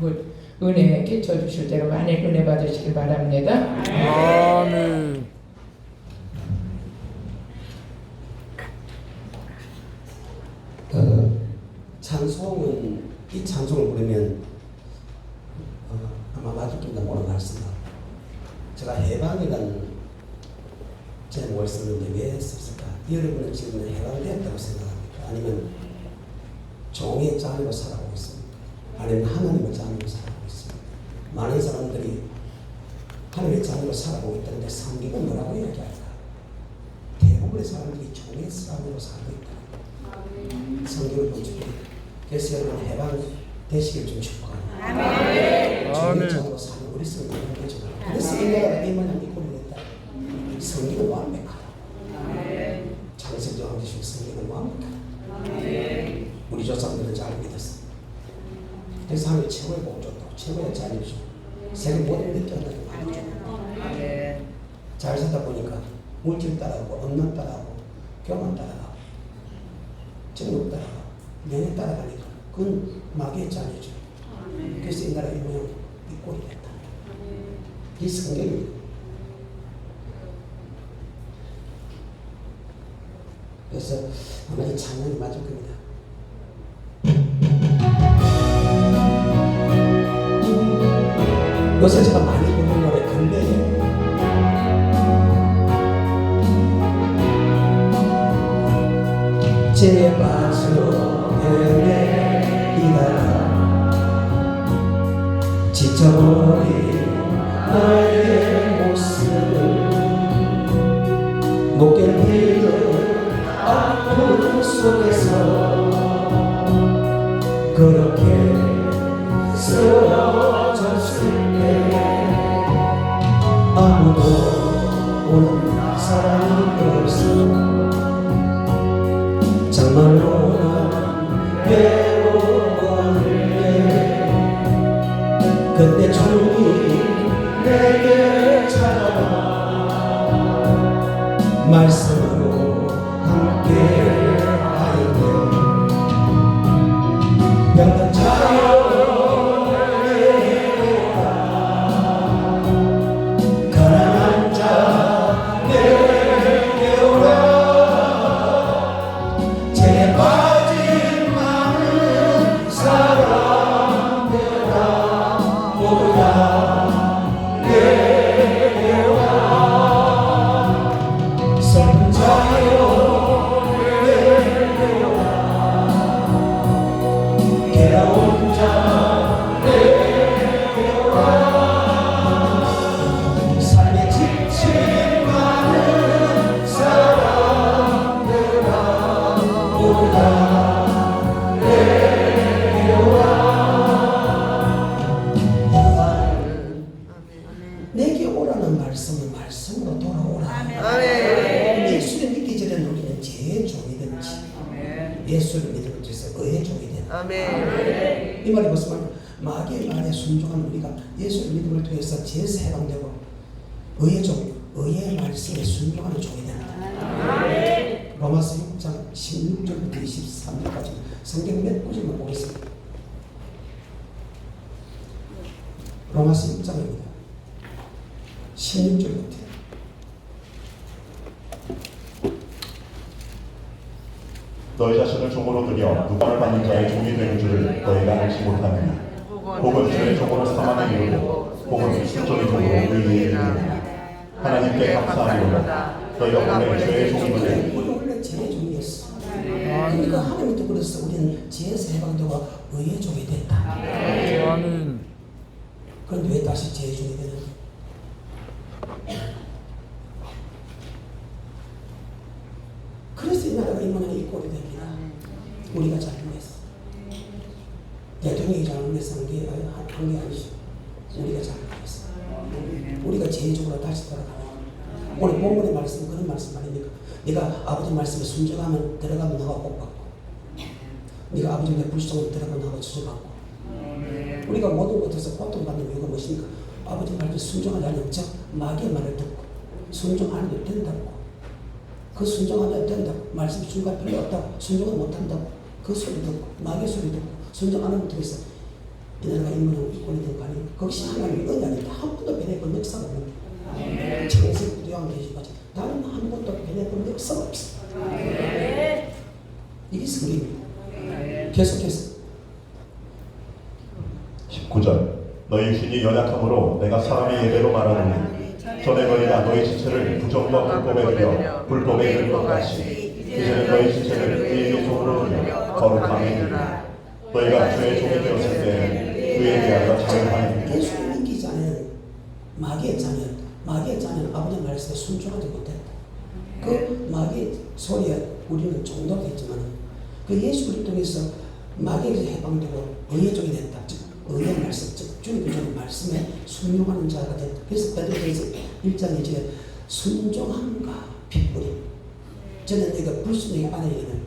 그 은혜 끼쳐 주실 대로 많이 은혜 받으시길 바랍니다. 아멘. 어, 찬송은 이 찬송을 부르면 어, 아마 마주님도 모르는 말씀다. 제가 해방이라는 제목을 썼는데 왜 썼을까? 여러분은 지금 해방되었다고 생각합니까? 아니면 종의 자녀로 살아가고 있습니까? 아니면 하나님의 자녀로 살아가고 있습니까? 많은 사람들이 하나님의 자녀로 살아가고 있다는데 성경은 뭐라고 이야기할까? 대부분의 사람들이 종의 자녀로 살고 있다. 성경을 보시고 그래서 여러분 해방 되시길 좀 축복합니다. 아멘. 종교적으로 사는 우리 보죠. 그래서 이 나라가 이 모양 있고 그랬다. 성경은 완벽하다. 장세정 왕지신 성경은 완벽하다. 우리 조상들은 잘 믿었어. 그래서 하나님 최고의 복 줬다고 최고의 자녀 줘. 세계 모든 데 뛰어나게 많이 줘. 보니까 물질 따라가고 엄난 따라가고 교만 따라가고 정욕 따라가고 명예 따라가니까 그건 마귀의 자녀죠. 그래서 이 나라 이 모양 이 꼴이 됐다. 이 성경입니다. 그래서 아마 이 장면이 맞을 겁니다. 요새 제가 많이 제바스로 헤매이다가 지쳐버린 나의 모습을 못 견디는 아픔 속에서 그때 주님 내게 오라는 말씀은 말씀으로 돌아오라. 예수를 믿기 전에 우리는 제 종이든지 예수를 믿음을 통해서 의의 종이 된다. 아멘. 이 말이 무슨 말? 마귀의 말에 순종한 우리가 예수를 믿음을 통해서 죄에서 해방되고 의의 종, 의의 말씀에 순종하는 종이 된다. 로마서 6장 16절부터 23절까지 성경 몇 구절만 보겠습니다. 로마서 6장입니다. 16절부터 너희 자신을 종으로 들여 누가를 받는 자의 종이 되는 줄을 너희가 알지 못하느냐 혹은 주의 종으로 사망에 이르고 혹은 순종의 종으로 의리에 이르느냐 하나님께 감사하리로다 너희가 원래 죄의 우리 원래 죄의 종이었어. 그러니까 하나님도 그랬어. 우리는 죄에서 해방되고 의의 종이 됐다. 그런데 왜 다시 죄의 종이 되는? 그래서 이 나라가 이 모양이 이 꼴이 됩니다. 우리가 잘못했어. 대통령이 잘못했어 한게 아니죠. 우리가 잘못했어. 우리가 죄적으로 다시 돌아가는 오늘 본문의 말씀 그런 말씀 아닙니까? 네가 아버지 말씀에 순종하면 들어가면 나가 복 받고 네가 아버지 내 불성으로 들어가면 나가 저주받고 우리가 모든 것에서 고통받는 이유가 무엇입니까? 아버지 말에 순종하지 즉 마귀의 말을 듣고 순종하면 된다고 그 순종하면 된다고 말씀 순간 필요 없다고. 순종을 못한다고. 그 소리 듣고 마귀의 소리 듣고 순종 안 하면 되겠어. 이 나라가 인문은 돈이든 간에 그것이 하나님의 은혜인데 한 번도 변해본 역사가 없는데. 창세기도 요한계시까지. 다른 한 번도 변해본 역사가 없어. 이게 성경입니다 계속해서. 19절. 너희 육신이 연약함으로 내가 사람의 예대로 말하노니 전에 너희가 너희 지체를 부정과 불법에 들여 불법에 이를 것 같이 이제는 너희 지체를 의의 종으로 들여 거룩함에 이르라 너희가 주의 종이 되었을 때 그에 대하여 자유하니 예수를 믿기 전에는 마귀의 자녀 마귀의 자녀는 아버지 말씀에 순종하지 못했다. 그 마귀의 소리에 우리는 종독했지만 그 예수를 통해서 마귀에서 해방되고 의의 종이 됐다. 즉 의의 말씀 즉 주님의 말씀에 순종하는 자가 됐다. 그래서 베드로에서 1장 2절에 순종함과 핏뿌림 저는 내가 불순종의 아들에게는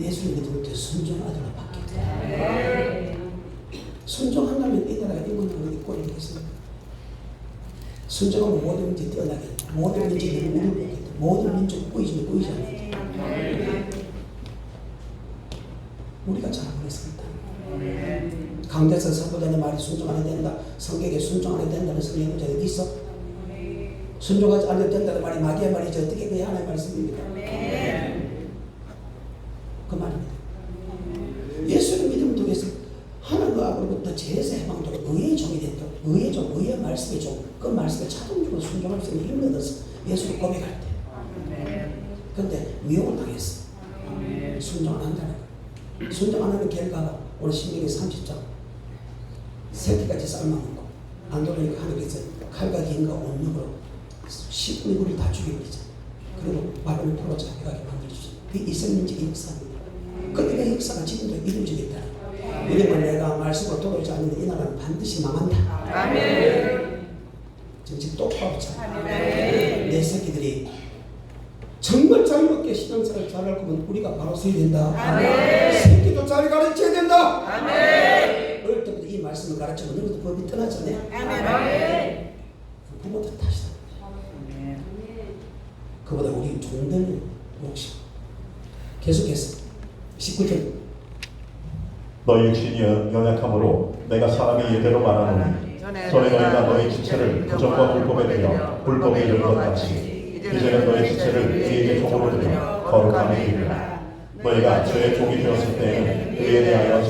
예수를 믿음을 통해 순종의 아들로 바뀌었다 순종한다면 이 나라가 인권하는 이 꼴이 되겠습니다. 순종하면 모든 민족이 뛰어나겠다. 모든 민족이 우를 보겠다. 모든 민족 꾸이지 꾸이지 않겠다. 우리가 잘하고 있습니다. 강대선 사도자의 말이 순종 안 해야 된다. 성경에 순종 안 해야 된다는 성경 문제 어디 있어? 순종하지 않아도 된다는 말이 마귀의 말이지 어떻게 그게 하나의 말씀입니까? 그 말입니다. 예수를 믿음을 통해서 하나님과 아버지부터 죄에서 해방되고 의의 종이 됐다. 의의 종, 의의 말씀의 종. 그 말씀에 자동적으로 순종할 수 있는 힘을 얻었어. 예수를 고백할 때. 근데 미혹을 당했어. 순종 안 한다는 거. 순종 안 하는 결과가 오늘 신명기 30장. 새끼까지 삶아먹고 안 돌으니까 하나님께서 칼과 긴과 온육으로 10분의 구를 다 죽여버리죠. 그리고 바벨을 포로 잡혀가게 만들어주죠. 그 이스라엘 민족의 역사입니다. 근데 그 역사가 지금도 이루어지겠다. 이름을 내가 말씀으로 돌아오지 않는데 이 나라는 반드시 망한다. 지금 지금 똑바로 차. 내 새끼들이 정말 자유롭게 신앙생활 잘할 거면 우리가 바로 서야 된다. 새끼도 잘 가르쳐야 된다. 어릴 때부터 이 말씀을 가르치고 너희도 법이 떠나잖아요. 부모들 탓이다. 종들 몫이 계속해서 19절. 너희 육신이 연- 연약함으로 내가 사람의 예대로 말하노니 전에 너희가 너희 지체를 부정과 불법에 들여 불법에 이를 것 같이 이제는 너희 지체를 의의 종으로 들여 거룩함에 이르라. 너희가 주의 종이 되었을 때에는 그에 대하여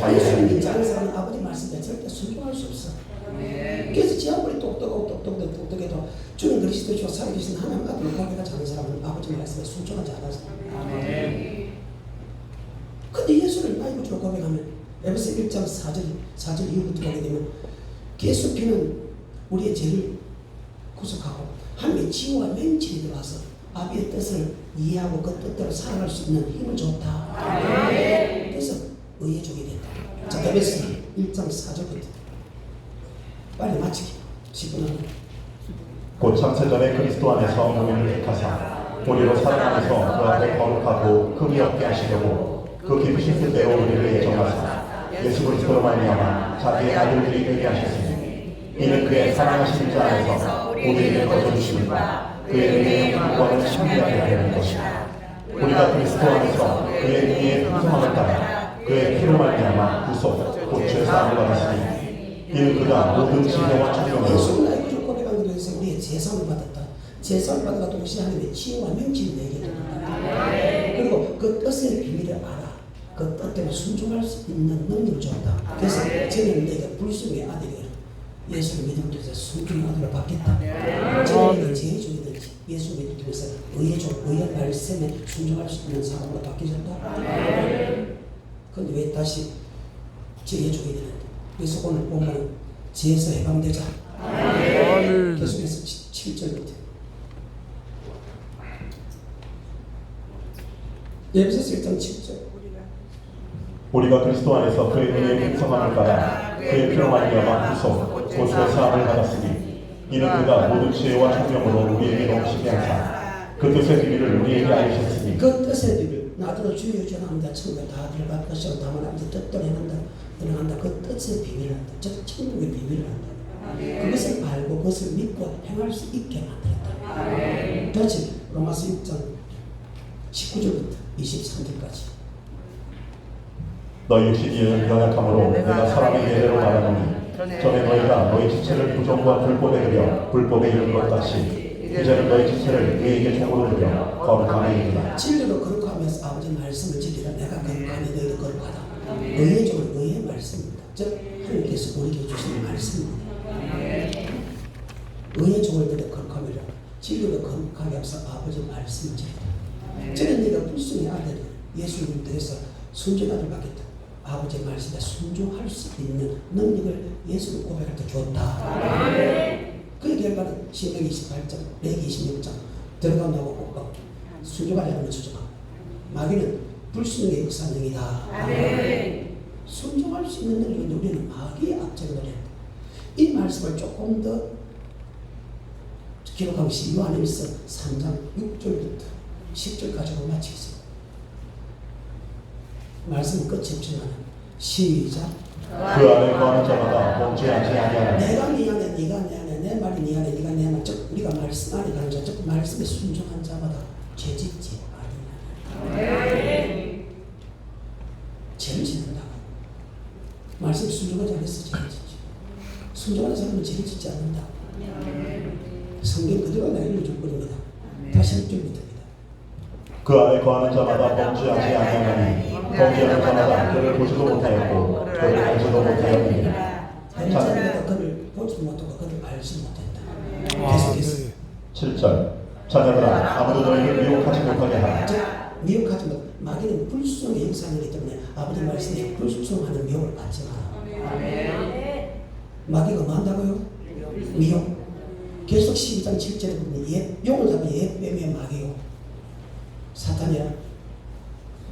아버지 말씀에 절대 순종할 수 없어. 그래서 지 아무리 똑똑하고 똑똑해도 똑똑해도 주는 그리스도시와 살아계신 하나님 아들로 고백하지 않은 사람은 아버지 말씀에 순종하지 않아서. 근데 예수를 나이고 주로 고백하면 에베소 1장 4절, 4절 이후부터 보게 되면 예수 피는 우리의 죄를 구속하고 하나님의 지혜와 맹칠이 들어와서 아비의 뜻을 이해하고 그 뜻대로 살아갈 수 있는 힘을 줬다. 그래서 의의 종이 됐다. 자, 에베소 1장 4절부터 빨리 마치기. 10분 안에. 곧 창세전에 그리스도 안에서 우리를 택하사 우리로 살아가면서 그 앞에 거룩하고 흠이 없게 하시려고 그 깊으신 뜻대로 우리를 예정하사 예수 그리스도로 말미암아 자기의 아들들이 되게 하셨으니 이는 그의 사랑하신 자 안에서 우리에게 거저주심과 그의 은혜의 영광을 신비하게 되는 것이다 우리가 그리스도 안에서 그의 은혜의 풍성함을 따라 그의 피로 말미암아 구속 곧 죄사함을 받았으니 이는 그가 모든 예수를 나이고 주로 고백한 것에 대해서 우리의 재산을 받았다. 재산을 받아가 동시에 하나님의 지혜와 명치를 내게 된다. 그리고 그 뜻의 비밀을 알아. 그 뜻대로 순종할 수 있는 능력을 줬다. 그래서 저는 내가 불순의 아들이 예수를 믿음을 통해서 순종의 아들로 바뀌었다. 저는 제일 중요하지 예수 믿음을 통해서 의의 종, 의의 말씀에 순종할 수 있는 사람으로 바뀌어졌다. 근데 왜 다시 종이 되는데? 그래서 오늘 보면 죄에서 해방되자. 아멘. 계속해서 7절부터 예배서 1장 7절 우리가 그리스도 안에서 그의 은혜의 풍성함을 따라 그의 피로 말미암아 구속 곧 죄사함을 받았으니 이는 그가 모든 지혜와 총명으로 우리에게 넘치게 하사 그 뜻의 비밀을 우리에게 알리셨으니 그 뜻의 비밀 나도 주여 전합니다 천국에 다 들어갈 것이라 다만 이제 뜻대로 행한다 들어간다. 그 뜻의 비밀을 한다. 즉 천국의 비밀을 한다. 그것을 알고 그것을 믿고 행할 수 있게 만들었다. 다시 로마서 6장 19절부터 23절까지. 너희 육신이 연약함으로 내가 사람의 예대로 말하노니 전에 너희가 너희 지체를 부정과 불법에 들여 불법에 이른 것 같이 이제는 너희 지체를 의에게 종으로 들여 거룩함에 이르라. 진리로 거룩 종은 의의 말씀입니다. 즉 하나님께서 우리에게 주신 말씀입니다. 의의 종을 들여 거룩함이라 진리로 거룩하게 하면서 아버지 말씀을 지키라 저는 네가 불순의 아들이 예수님 들에서 순종하를 받겠다. 아버지의 말씀에 순종할 수 있는 능력을 예수를 고백할 때 줬다. 그 결과는 신명 28장, 126장 들어가 나오고 어, 순종하지 않으면 수정하고 마귀는 불순의 역사능이다. 순종할 수 있는 능력을 우리는 마귀의 앞장을 했다. 이 말씀을 조금 더 기록하고 있습니다. 요한일서 3장 6절부터 10절까지로 마치겠습니다. 말씀은 끝이 없지만 시작 그 안에 거하는 자마다 범죄하지 아니하나니 내가 네 안에 네가 내 안에 내 말이 네 안에 네가 내 안에 즉 우리가 말씀 안에 가는 자, 즉 말씀에 순종한 자마다 죄짓지 아니하나 죄를 짓는다고 말씀 않아서 죄를 짓지 순종하는 사람은 죄를 짓지 않는다. 성경 그대로 내가 읽어줄 겁니다 다시 읽어줍니다. 그 안에 거하는 자마다 범죄하지 아니하나니 범죄하는 자마다 그를 보지도 못하였고 그를 알지도 못하였느니라. 다른 사람마다 그를 보지 못하고 그를 알지 못했다. 아, 계속해서. 네. 7절. 자녀들아 아무도 너희를 미혹하지 못하게 하라. 즉 미혹하지 마. 마귀는 불순의 영상이기 때문에 아버지 말씀에 불순하는 미혹을 받지 마라. 마귀가 뭐 한다고요? 미혹. 계속 12장 7절에 보면 예, 용을 잡으면 예 빼면 마귀요. 사탄이야.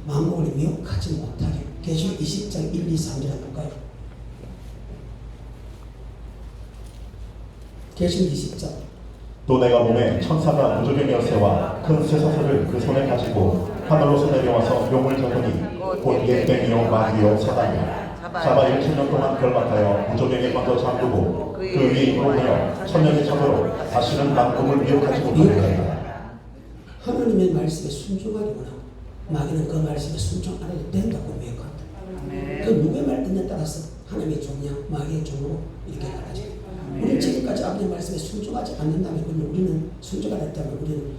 만국을 미혹하지 못하게. 계속 20장 1, 2, 3절 한번 볼까요? 계속 20장. 또 내가 몸에 천사가 무조건 여세와 큰 쇠사슬을 그 손에 가지고 하늘로 서 내려와서 용을 잡으니 곧 옛뱀이요 마귀요 사단이요 잡아 일천년 동안 결박하여 무조건에 먼저 잠그고 그 위에 입으로 천년의 참으로 다시는 만국을 미혹하지 못하게 하리라 하나님의 말씀에 순종하기구나. 마귀는 그 말씀에 순종 안 해도 된다고 미혹한다. 그 누구의 말 듣냐에 따라서 하나님의 종이야 마귀의 종으로 이렇게 나가지. 우리는 지금까지 아버지 말씀에 순종하지 않는다면 그러면 우리는 순종 안 했다면 우리는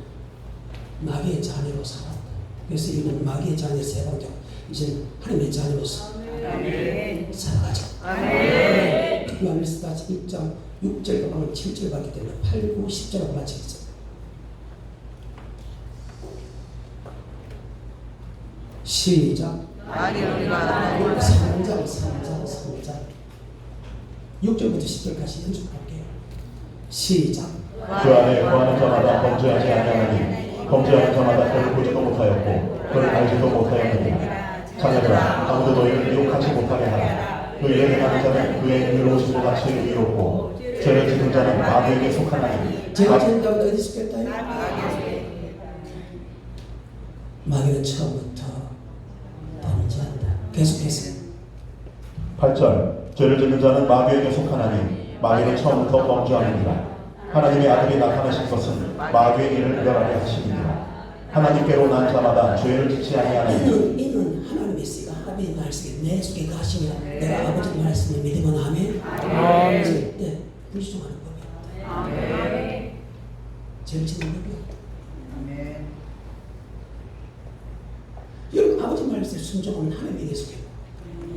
마귀의 자녀로 살았다. 그래서 이는 마귀의 자녀 세방적 이제 하나님의 자녀로서 살아가자. 요한일서 다시 1장 6절과 방을 7절 봤기 때문에 8, 9, 10절하고 마치겠습니다. 시작. 만일 우리가 3장, 3장, 3장. 6절부터 10절까지 연습할게요. 시작. 그 안에 거하는 자마다 범죄하지 아니하나니 범죄하는 자마다. 그를 보지도 못하였고 그를 알지도 못하였느니라 자녀들아 아무도 너희를 미혹하지 못하게 하라. 그 일에 행하는 자는 그의 의로우심과 같이 의롭고 죄를 짓는 자는 마귀에게 속하나니. 제가 마- 전다고 어디 있겠다요? 마귀는 처음부터 범죄한다. 계속해서. 8절 죄를 짓는 자는 마귀에게 속하나니 마귀는 처음부터 범죄하느니라 하나님의 아들이 나타나신 것은 마귀의 일을 멸하게 하심이니라 하나님께로 난 자마다 죄를 짓지 아니하나니 이는 이는 하나님의 씨가 하나님의 말씀에 내 속에 가시며 내가 아버지 말씀을 믿으면 아멘. 아멘. 절대 불순하는 법이 없다. 죄를 짓는 법이 없다. 여러분 아버지 말씀에 순종하면 하나님에게 속해.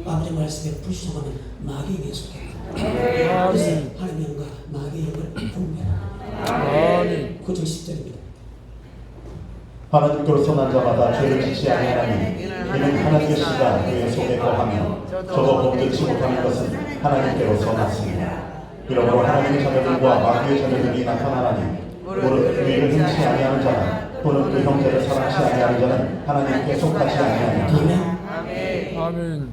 아버지 말씀에 불순하면 마귀에게 속해. 그래서 하나님의 영과 마귀의 영을 분별하라. 아멘. 9절 10절입니다. 하나님께로서 난 자마다 죄를 짓지 아니하나니 이는 하나님의 씨가 그의 속에 거하며 저도 범죄치 못하는 것은 하나님께로서 났습니다. 이러므로 하나님의 자녀들과 마귀의 자녀들이 나타나나니 무릇 그 일을 행치 아니하는 자는 또는 그 형제를 사랑치 아니하는 자는 하나님께 속하지 아니하니 아멘. 아멘.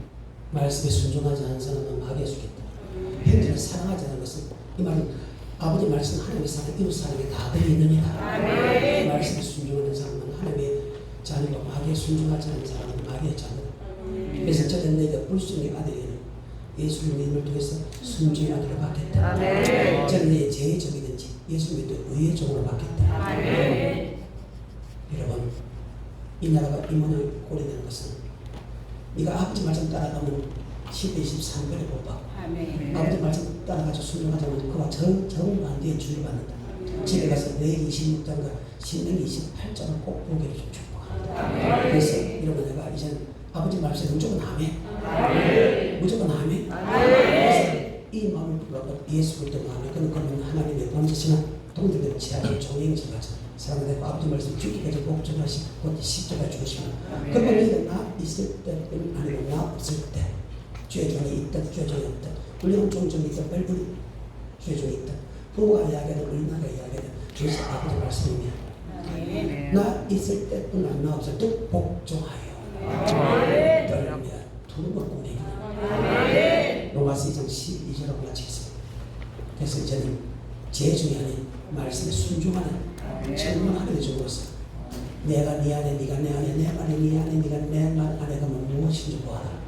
말씀에 순종하지 않은 사람은 마귀에 속했다. 형제를 사랑하지 않는 것은 이 말은 아버지 말씀 하나님의 사랑, 이웃 사랑이 다 들어있느니라. 이 말씀에 순종하는 사람은 하나님의 자녀고 마귀에 순종하지 않는 사람은 마귀의 자녀다. 그래서 저는 너희가 불순의 아들에는 예수를 믿음을 통해서 순종의 아들을 받겠다. 저는 너희 죄의 적이든지 예수 믿도 의의 종으로 받겠다. 여러분 이 나라가 이 모양 꼴이 되는 것은 네가 아버지 말씀 따라가면 10대 23별의 복받 아멘. 아버지 말씀 따라가지고 순종하자면 그와 정, 정반대의 주를 받는다. 집에 가서 내 26장과 신명 28장을 꼭 보게 좀 축복합니다. 그래서 여러분 내가 이제 아버지 말씀에 무조건 아멘. 무조건 아멘. 그래서 이 마음을 불러고 예수 그리스도 마음에 그는 그러면 하나님의 범죄시나 동들의 지하를 같은 사랑하는 아버지 말씀 죽기까지 복종하시고 곧 십자가 죽으시면 그러면 나 있을 때뿐 아니고 나 없을 때 죄종이 있든 죄종이 없든 물론 종종이 있든 별불이 죄종이 있든 부모가 이야기하든 얼마나 이야기하든 주의 아버지 말씀이면 아멘. 나 있을 때뿐 아니고 나 없을 때 복종하여 떨며 두루번 꾸내기. 로마서 2장 12절하고 같이 있습니다. 그래서 이제는 제일 중요한 말씀에 순종하는 청명하게 해주고서 내가 네 안에 네가 내 안에 내 말이 네 안에 네가 내 말 안에 가면 무엇인지 보아라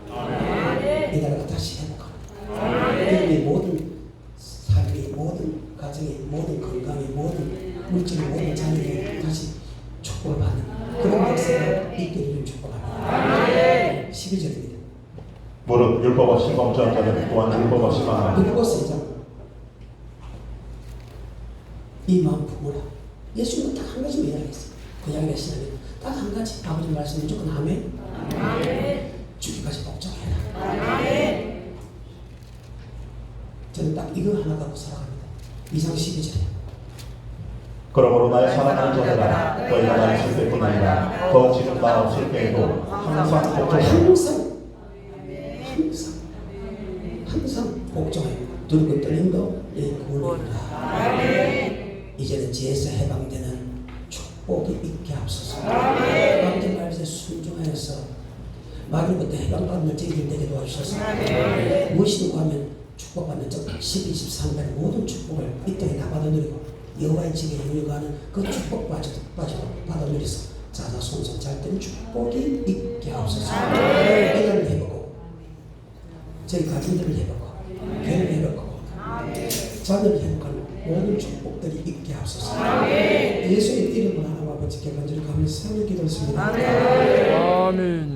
이달가 다시 회복하라 이들이 모든 삶이 모든 가정이 모든 건강이 모든 물질이 모든 자녀이 다시 축복을 받는 그런 역사가 있기를 축복합니다. 12절입니다. 무릇 율법 없이 범죄한 자는 또한 율법 없이 망하니 누구서 이장? 이 마음 품어라. 예수님은 딱 한 가지만 이야기했어요. 그 이야기를 시작해 딱한 가지 아버지 말씀 무조건 아멘. 죽기 이거 하나 갖고 살아갑니다. 2장 12절에 그러므로 나의 사랑하는 자들아 너희가 나 있을 때뿐 아니라. 더욱 지금 나 없을 때에도 항상 복종하라 항상 항상 항상 복종해 두르고 떨림도 내 구원이다. 이제는 죄에서 해방되는 축복이 있게 하옵소서 아버지 말씀에 순종하여서 마귀로부터 해방받는 저희들 되게 도와주셔서 무엇이고 하면 축복받는 즉 12, 13의 모든 축복을 이 땅에 다 받아 누리고 여호와의 집에 행유가는 그 축복 빠져도 빠져도 받아 누려서 자자 손손 잘 되는 축복이 있게 하옵소서. 이들을 해보고 저희 가정들을 해보고 교회를 해보고 자녀를 회복하는 모든 축복들이 있게 하옵소서. 예수의 이름으로 하나님 아버지께 간절히 감사하며 기도했습니다. 아멘.